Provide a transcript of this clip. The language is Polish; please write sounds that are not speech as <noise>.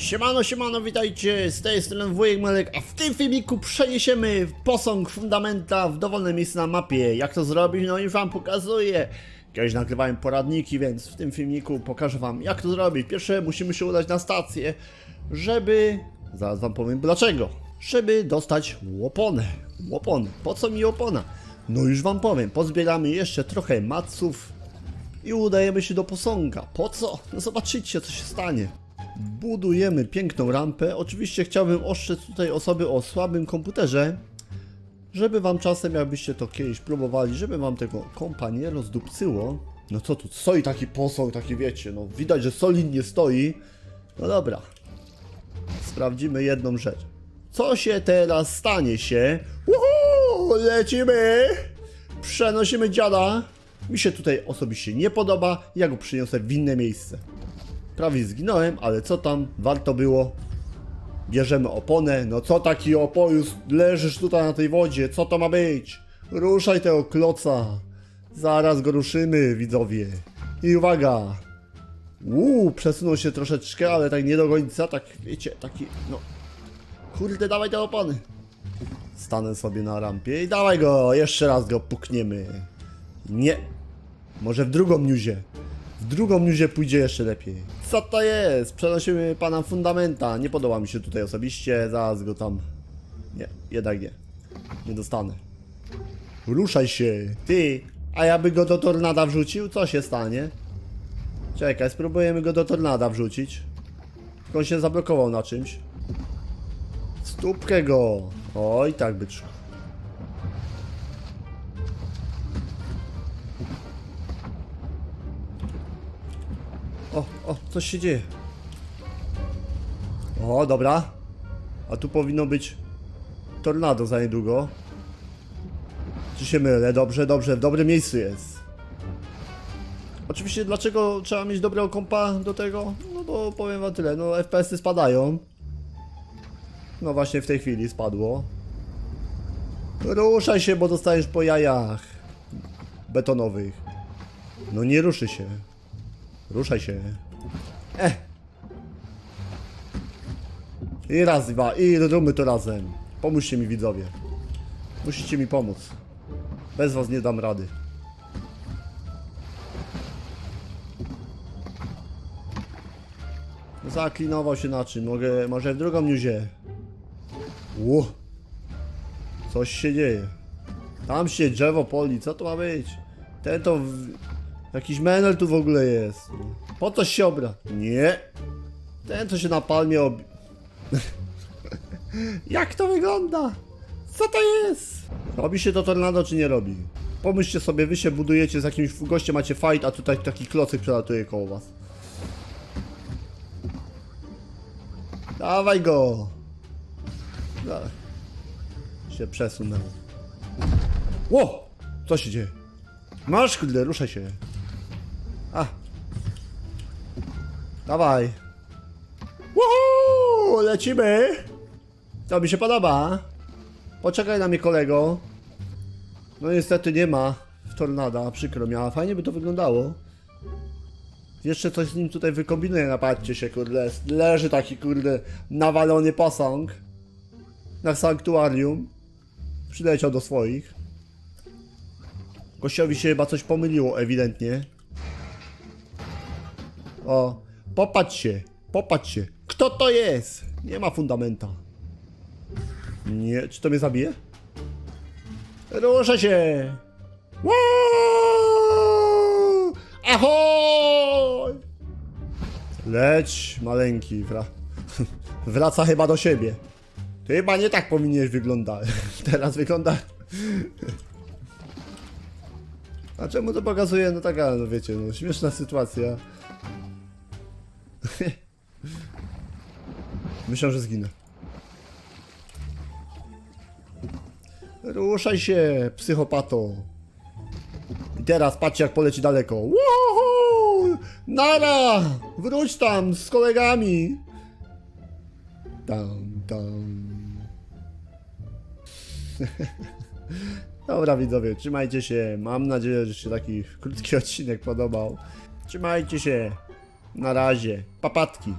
Siemano, siemano, witajcie, z tej strony Wujek Melek, a w tym filmiku przeniesiemy posąg fundamenta w dowolne miejsce na mapie. Jak to zrobić? No już wam pokazuję. Kiedyś nagrywałem poradniki, więc w tym filmiku pokażę wam jak to zrobić. Pierwsze musimy się udać na stację, żeby... Zaraz wam powiem dlaczego. Żeby dostać łoponę. Łopony. Po co mi łopona? No już wam powiem, pozbieramy jeszcze trochę maców, i udajemy się do posąga. Po co? No zobaczycie, co się stanie. Budujemy piękną rampę. Oczywiście chciałbym ostrzec tutaj osoby o słabym komputerze, żeby wam czasem, jakbyście to kiedyś próbowali, żeby wam tego kompa nie rozdupcyło. No co tu, stoi taki posąg, taki wiecie, no widać, że solidnie stoi. No dobra. Sprawdzimy jedną rzecz. Co się teraz stanie się? Uhu, lecimy! Przenosimy dziada. Mi się tutaj osobiście nie podoba, ja go przyniosę w inne miejsce. Prawie zginąłem, ale co tam, warto było. Bierzemy oponę, no co taki opojus, leżysz tutaj na tej wodzie, co to ma być? Ruszaj tego kloca. Zaraz go ruszymy, widzowie. I uwaga. Uuu, przesunął się troszeczkę, ale tak nie do końca, tak wiecie, taki, no. Kurde, dawaj te opony. Stanę sobie na rampie i dawaj go, jeszcze raz go pukniemy. Nie. Może w drugą niuzie. W drugą niuzie pójdzie jeszcze lepiej. Co to jest? Przenosimy pana fundamenta. Nie podoba mi się tutaj osobiście. Zaraz go tam. Nie, jednak nie. Nie dostanę. Ruszaj się. Ty. A ja by go do tornada wrzucił? Co się stanie? Czekaj, spróbujemy go do tornada wrzucić. Tylko on się zablokował na czymś. Stópkę go. Oj, tak byczku. O, o, coś się dzieje. O, dobra. A tu powinno być tornado za niedługo. Czy się mylę? Dobrze, dobrze, w dobrym miejscu jest. Oczywiście, dlaczego trzeba mieć dobrego kompa do tego? No bo powiem wam tyle, no FPS-y spadają. No właśnie w tej chwili spadło. Ruszaj się, bo dostajesz po jajach betonowych. No nie ruszy się. Ruszaj się. Eh. I raz, dwa, i róbmy to razem. Pomóżcie mi widzowie. Musicie mi pomóc. Bez was nie dam rady. Zaklinował się na czym? Mogę, może w drugą niuzie. Ło. Coś się dzieje. Tam się drzewo poli, co to ma być? Ten to... Jakiś menel tu w ogóle jest. Po to się obra. Nie. Ten to się na palmie ob... <laughs> Jak to wygląda? Co to jest? Robi się to tornado czy nie robi? Pomyślcie sobie, wy się budujecie z jakimś gościem, macie fight, a tutaj taki klocyk przelatuje koło was. Dawaj go! Dawaj. Się przesunął. Ło! Co się dzieje? Masz kurde, ruszaj się. A. Dawaj. Woohoo! Lecimy! To mi się podoba. Poczekaj na mnie kolego. No niestety nie ma w tornada, przykro mi, fajnie by to wyglądało. Jeszcze coś z nim tutaj wykombinuję, napatrzcie się, kurde. Leży taki, kurde, nawalony posąg. Na sanktuarium. Przyleciał do swoich. Gościowi się chyba coś pomyliło, ewidentnie. O, popatrz się, popatrz się. Kto to jest? Nie ma fundamenta. Nie, czy to mnie zabije? Ruszę się! Woo! Ahoj! Leć, maleńki, wra... <laughs> wraca chyba do siebie. Ty chyba nie tak powinieneś wyglądać. <laughs> Teraz wygląda... A czemu to pokazuje? No taka, no wiecie, no śmieszna sytuacja. Myślę, że zginę. Ruszaj się, psychopato. I teraz patrzcie jak poleci daleko. Woohoo! Nara! Wróć tam z kolegami. Tam, tam. <laughs> Dobra widzowie, trzymajcie się. Mam nadzieję, że się taki krótki <laughs> odcinek podobał. Trzymajcie się. Na razie. Papatki.